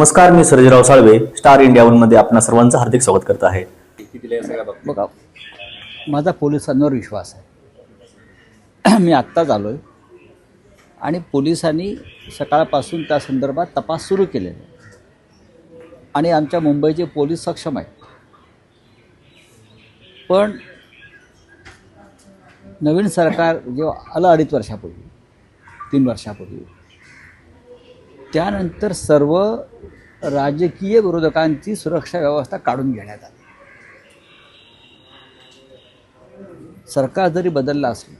नमस्कार मी Sarjerao Salve star India वनमध्ये आपणा सर्वांचं हार्दिक स्वागत करत आहे. बघा माझा पोलिसांवर विश्वास आहे. मी आत्ताच आलो आहे आणि पोलिसांनी सकाळपासून त्या संदर्भात तपास सुरू केलेला. आहे आणि आमच्या मुंबईचे पोलीस सक्षम आहेत. पण नवीन सरकार जेव्हा आलं अडीच वर्षापूर्वी तीन वर्षापूर्वी त्यानंतर सर्व राजकीय विरोधकांची सुरक्षा व्यवस्था काढून घेण्यात आली. सरकार जरी बदललं असलं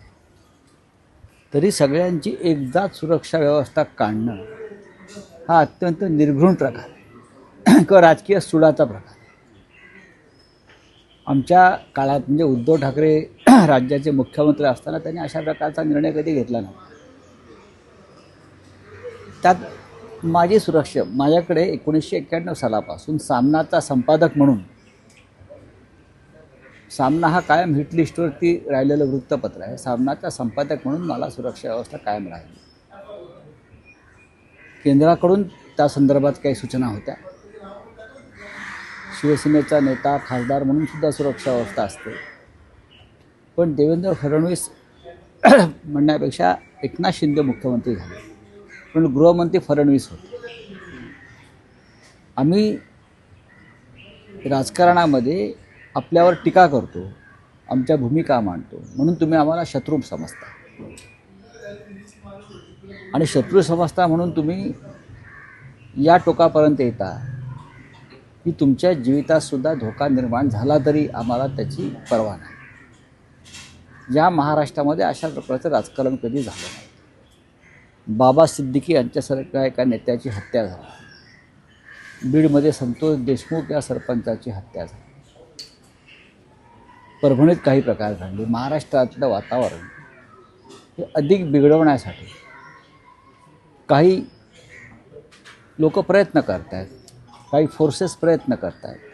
तरी सगळ्यांची एकदाच सुरक्षा व्यवस्था काढणं हा अत्यंत निर्घृण प्रकार आहे. किंवा राजकीय सुडाचा प्रकार आमच्या काळात म्हणजे उद्धव ठाकरे राज्याचे मुख्यमंत्री असताना त्यांनी अशा प्रकारचा निर्णय कधी घेतला नव्हता. त्यात माझी सुरक्षा माझ्याकडे एकोणीसशे एक्क्याण्णव सालापासून सामनाचा संपादक म्हणून सामना हा कायम हिट लिस्टवरती राहिलेलं वृत्तपत्र आहे. सामनाचा संपादक म्हणून मला सुरक्षा व्यवस्था कायम राहिली. केंद्राकडून त्या संदर्भात काही सूचना होत्या. शिवसेनेचा नेता खासदार म्हणून सुद्धा सुरक्षा व्यवस्था असते. पण देवेंद्र फडणवीस म्हणण्यापेक्षा एकनाथ शिंदे मुख्यमंत्री झाले. पण गृहमंत्री फडणवीस होते. आम्ही राजकारणामध्ये आपल्यावर टीका करतो आमच्या भूमिका मांडतो म्हणून तुम्ही आम्हाला शत्रू समजता. आणि शत्रू समजता म्हणून तुम्ही या टोकापर्यंत येता की तुमच्या जीवितातसुद्धा धोका निर्माण झाला तरी आम्हाला त्याची पर्वा नाही. या महाराष्ट्रामध्ये अशा प्रकारचं राजकारण कधी झालं नाही. बाबा सिद्दीकी यांच्यासारख्या एका नेत्याची हत्या झाली. बीडमध्ये संतोष देशमुख या सरपंचाची हत्या झाली. परभणीत काही प्रकार घडले. महाराष्ट्रातलं वातावरण हे अधिक बिघडवण्यासाठी काही लोक प्रयत्न करत आहेत काही फोर्सेस प्रयत्न करत आहेत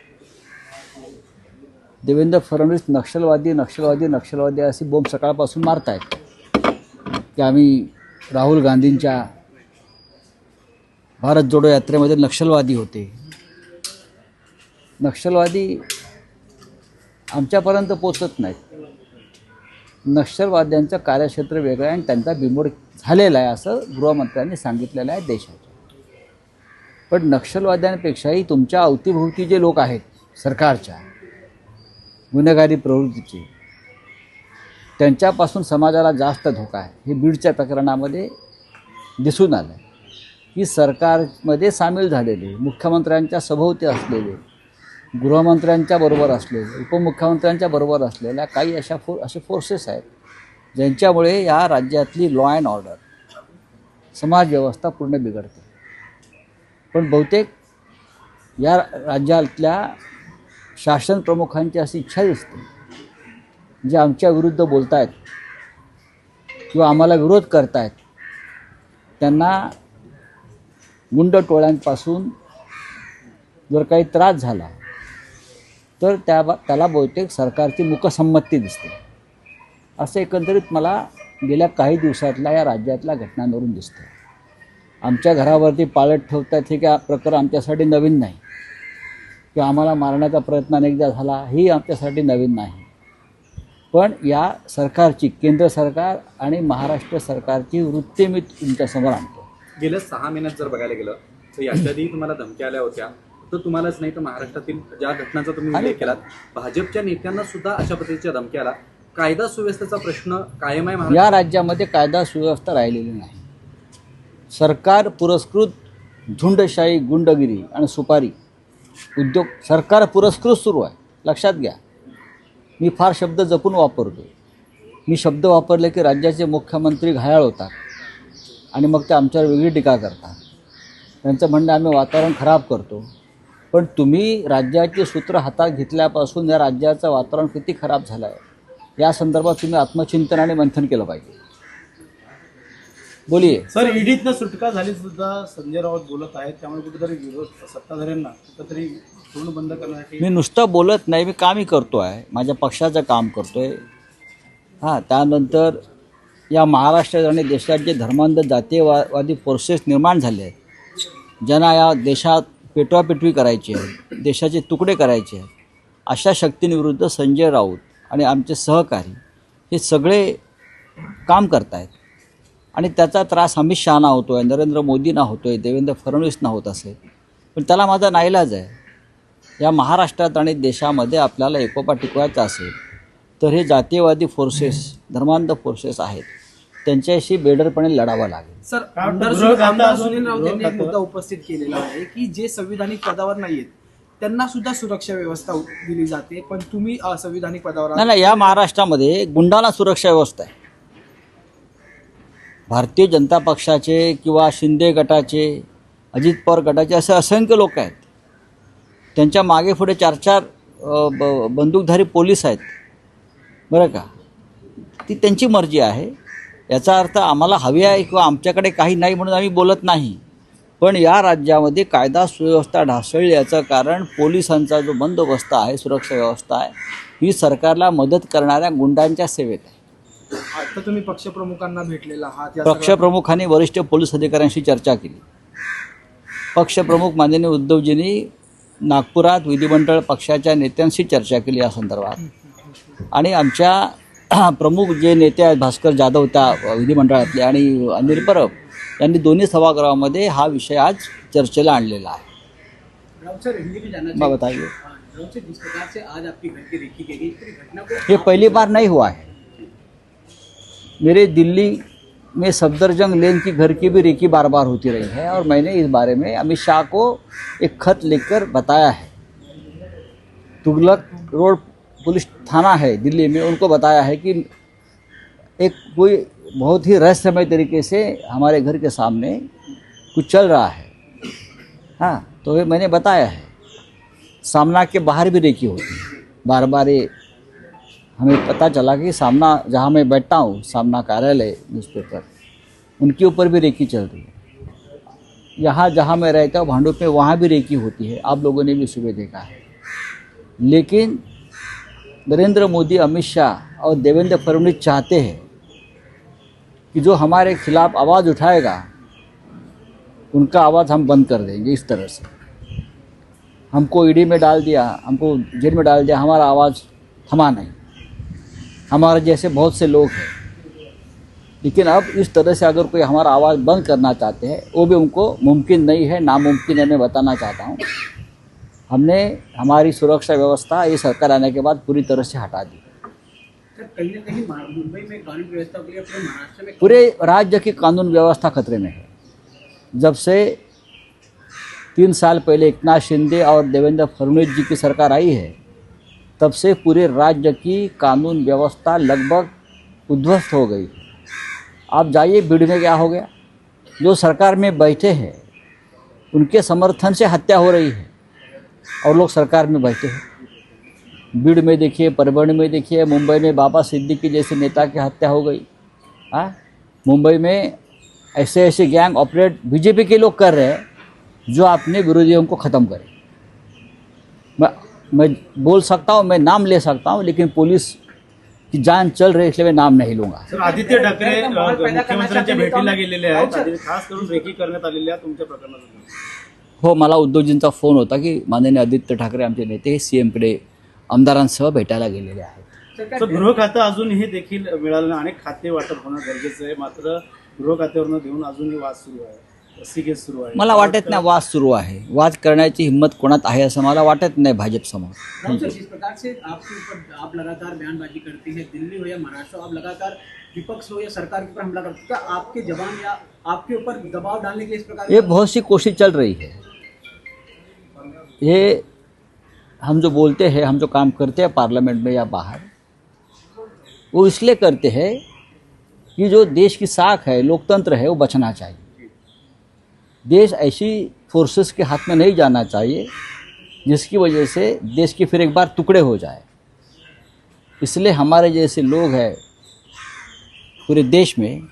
देवेंद्र फडणवीस नक्षलवादी नक्षलवादी नक्षलवादी अशी बोंब सकाळपासून मारत आहेत की आम्ही राहुल गांधींच्या भारत जोडो यात्रेमध्ये नक्षलवादी होते. नक्षलवादी आमच्यापर्यंत पोचत नाहीत. नक्षलवाद्यांचं कार्यक्षेत्र वेगळं आहे आणि त्यांचा बिमोड झालेला आहे असं गृहमंत्र्यांनी सांगितलेलं आहे देशाच्या. पण नक्षलवाद्यांपेक्षाही तुमच्या अवतीभोवती जे लोक आहेत सरकारच्या गुन्हेगारी प्रवृत्तीचे त्यांच्यापासून समाजाला जास्त धोका आहे. हे बीडच्या प्रकरणामध्ये दिसून आलं आहे की सरकारमध्ये सामील झालेले मुख्यमंत्र्यांच्या सभोवती असलेले गृहमंत्र्यांच्या बरोबर असलेले उपमुख्यमंत्र्यांच्या बरोबर असलेल्या काही अशा फो असे फोर्सेस आहेत ज्यांच्यामुळे या राज्यातली लॉ अँड ऑर्डर समाजव्यवस्था पूर्ण बिघडते. पण बहुतेक या राज्यातल्या शासन प्रमुखांची अशी इच्छा दिसते जे आमच्या विरुद्ध बोलत आहेत किंवा आम्हाला विरोध करतायत त्यांना गुंड टोळ्यांपासून जर काही त्रास झाला तर त्या त्याला बहुतेक सरकारची मुकसंमती दिसते. असं एकंदरीत मला गेल्या काही दिवसातल्या या राज्यातल्या घटनांवरून दिसतं. आमच्या घरावरती पाळत ठेवतात हे काय प्रकार आमच्यासाठी नवीन नाही. किंवा आम्हाला मारण्याचा प्रयत्न अनेकदा झाला ही आमच्यासाठी नवीन नाही. पण या सरकारची केंद्र सरकार आणि महाराष्ट्र सरकारची वृत्ती मी तुमच्यासमोर आणतो. गेल्या सहा महिन्यात जर बघायला गेलं तर याच्या आधी तुम्हाला धमक्या आल्या होत्या. तर तुम्हालाच नाही तर महाराष्ट्रातील ज्या घटनांचा तुम्ही उल्लेख केलात भाजपच्या नेत्यांना सुद्धा अशा पद्धतीच्या धमक्या आला कायदा सुव्यवस्थेचा प्रश्न कायम आहे या राज्यामध्ये कायदा सुव्यवस्था राहिलेली नाही. सरकार पुरस्कृत झुंडशाही गुंडगिरी आणि सुपारी उद्योग सरकार पुरस्कृत सुरू आहे. लक्षात घ्या. मी फार शब्द जपून वापरतो. मी शब्द वापरले की राज्याचे मुख्यमंत्री घायाळ होतात आणि मग ते आमच्यावर वेगळी टीका करतात. त्यांचं म्हणणं आम्ही वातावरण खराब करतो. पण तुम्ही राज्याचे सूत्र हातात घेतल्यापासून या राज्याचं वातावरण किती खराब झालं आहे या संदर्भात तुम्ही आत्मचिंतन आणि मंथन केलं पाहिजे. बोलिये सर ईडीतनं सुटका झाली सुद्धा संजय राऊत बोलत आहेत त्यामुळे कुठेतरी विरोध सत्ताधाऱ्यांना कुठेतरी पूर्ण बंद करण्यासाठी मी नुसतं बोलत नाही मी कामही करतो आहे माझ्या पक्षाचं काम करतो आहे हां त्यानंतर या महाराष्ट्रात आणि देशात जे धर्मांध जातीयवादी फोर्सेस निर्माण झाले. आहेत ज्यांना या देशात पेटवापेटवी करायची आहे देशाचे तुकडे करायचे आहेत अशा शक्तींविरुद्ध संजय राऊत आणि आमचे सहकारी हे सगळे काम करत आहेत आणि त्याचा त्रास अमित शहाना होतो आहे नरेंद्र मोदींना होतो आहे देवेंद्र फडणवीसना होत असेल. पण त्याला माझा नाईलाज आहे. या महाराष्ट्रात आणि देशामध्ये आपल्याला एकोपा टिकवायचा असेल तर हे जातीयवादी फोर्सेस धर्मांध फोर्सेस आहेत. त्यांच्याशी बेडरपणे लढावं लागेल. सर सुनील राऊत यांनी एक मुद्दा उपस्थित केलेला आहे की जे संविधानिक पदावर नाहीयेत त्यांना सुद्धा सुरक्षा व्यवस्था दिली जाते पण तुम्ही असंविधानिक पदावर नाही या महाराष्ट्रामध्ये गुंडाला सुरक्षा व्यवस्था आहे. भारतीय जनता पक्षाचे किंवा शिंदे गटाचे अजित पवार गटाचे असे असंख्य लोक आहेत. त्यांच्या मागे पुढे चार चार ब बंदूकधारी पोलीस आहेत. बरं का? ती त्यांची मर्जी आहे. याचा अर्थ आम्हाला हवी आहे किंवा आमच्याकडे काही नाही म्हणून आम्ही बोलत नाही. पण या राज्यामध्ये कायदा सुव्यवस्था ढासळली याचं कारण पोलिसांचा जो बंदोबस्त आहे सुरक्षा व्यवस्था आहे ही सरकारला मदत करणाऱ्या गुंडांच्या सेवेत आहे. आता तुम्ही पक्षप्रमुखांना भेटलेला आहात पक्षप्रमुखांनी वरिष्ठ पोलीस अधिकाऱ्यांशी चर्चा केली. पक्षप्रमुख माननीय उद्धवजींनी नागपुरात विधिमंडळ पक्षाच्या नेत्यांशी चर्चा केली या संदर्भात. आणि आमच्या प्रमुख जे नेते आहेत भास्कर जाधव त्या विधिमंडळातले आणि अनिल परब यांनी दोन्ही सभागृहामध्ये हा विषय आज चर्चेला आणलेला आहे. बताइए ये पहली बार नहीं हुआ है. मेरे दिल्ली में सफदरजंग लेन की घर की भी रेकी बार बार होती रही है और मैंने इस बारे में अमित शाह को एक खत लिखकर बताया है। तुगलक रोड पुलिस थाना है दिल्ली में, उनको बताया है कि एक कोई बहुत ही रहस्यमय तरीके से हमारे घर के सामने कुछ चल रहा है। हाँ तो मैंने बताया है। सामना के बाहर भी रेकी होती है। बार बार ये हमें पता चला कि सामना, जहाँ मैं बैठता हूँ, सामना कार्यालय न्यूज़पेपर उनके ऊपर भी रेकी चल रही है। यहाँ जहाँ मैं रहता हूँ भांडुप में वहाँ भी रेकी होती है। आप लोगों ने भी सुबह देखा है। लेकिन नरेंद्र मोदी, अमित शाह और देवेंद्र फडणवीस चाहते हैं कि जो हमारे खिलाफ आवाज़ उठाएगा, उनका आवाज़ हम बंद कर देंगे इस तरह से। हमको ईडी में डाल दिया, हमको जेल में डाल दिया, हमारा आवाज़ थमा नहीं। हमारे जैसे बहुत से लोग हैं। लेकिन अब इस तरह से अगर कोई हमारा आवाज़ बंद करना चाहते हैं वो भी उनको मुमकिन नहीं है नामुमकिन है मैं बताना चाहता हूँ। हमने हमारी सुरक्षा व्यवस्था ये सरकार आने के बाद पूरी तरह से हटा दी। कहीं ना कहीं मुंबई में कानून व्यवस्था पूरे महाराष्ट्र में पूरे राज्य की कानून व्यवस्था खतरे में है। जब से तीन साल पहले एक नाथ शिंदे और देवेंद्र फडणवीस जी की सरकार आई है तब से पूरे राज्य की कानून व्यवस्था लगभग उद्ध्वस्त हो गई। आप जाइए, भीड़ में क्या हो गया? जो सरकार में बैठे हैं, उनके समर्थन से हत्या हो रही है और लोग सरकार में बैठे हैं। भीड़ में देखिए, परभणी में देखिए, मुंबई में बाबा सिद्दीकी जैसे नेता की हत्या हो गई। हाँ? मुंबई में ऐसे ऐसे गैंग ऑपरेट बीजेपी के लोग कर रहे हैं, जो अपने विरोधियों को ख़त्म करें। मैं बोल सकता हूँ मैं नाम ले सकता हूँ लेकिन पुलिस की जान चल रही है इसलिए मैं नाम नहीं लूँगा। सर आदित्य ठाकरे मुख्यमंत्र्यांच्या भेटीला गेलेले आहेत. आणि खास करून रेकी करण्यात आलेल्या तुमच्या प्रकरणात. हो मला उद्धवजींचा फोन होता की माननीय आदित्य ठाकरे आमचे नेते हे सी एमकडे आमदारांसह भेटायला गेलेले आहेत. गृह खातं अजूनही देखील मिळालं नाही. अनेक खाते वाटप होणं गरजेचं आहे. मात्र गृह खात्यावरनं देऊन अजूनही वाद सुरू आहे. सुरू आहे. मला वाटत नाही वाद सुरू आहे. वाद करण्याची हिंमत कोणात आहे असं मला वाटत नाही जिस प्रकार से आपके ऊपर आप लगातार बयानबाजी करती है दिल्ली हो या महाराष्ट्र हो, आप लगातार विपक्ष हो या सरकार के ऊपर हमला करते हो, क्या आपके जवान या आपके ऊपर दबाव डालने के लिए इस प्रकार ये बहुत सी कोशिश चल रही है। ये हम जो बोलते हैं हम जो काम करते हैं पार्लियामेंट में या बाहर वो इसलिए करते हैं कि जो देश की साख है लोकतंत्र है वो बचना चाहिए। देश ऐसी फोर्सेस के हाथ में नहीं जाना चाहिए जिसकी वजह से देश के फिर एक बार टुकड़े हो जाए। इसलिए हमारे जैसे लोग हैं पूरे देश में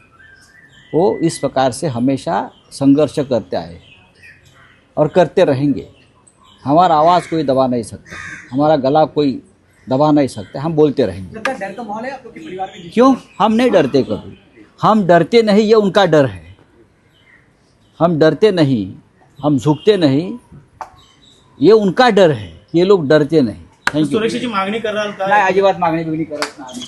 वो इस प्रकार से हमेशा संघर्ष करते आए और करते रहेंगे। हमारा आवाज़ कोई दबा नहीं सकता हमारा गला कोई दबा नहीं सकता हम बोलते रहेंगे। डर का माहौल है क्यों? हम नहीं डरते कभी। हम डरते नहीं ये उनका डर है। हम डरते नहीं हम झुकते नहीं ये उनका डर है ये लोग डरते नहीं। थँक्यू सुरक्षेची मागणी कराल का नाही अजिबात मागणी बिगणी करत नाही.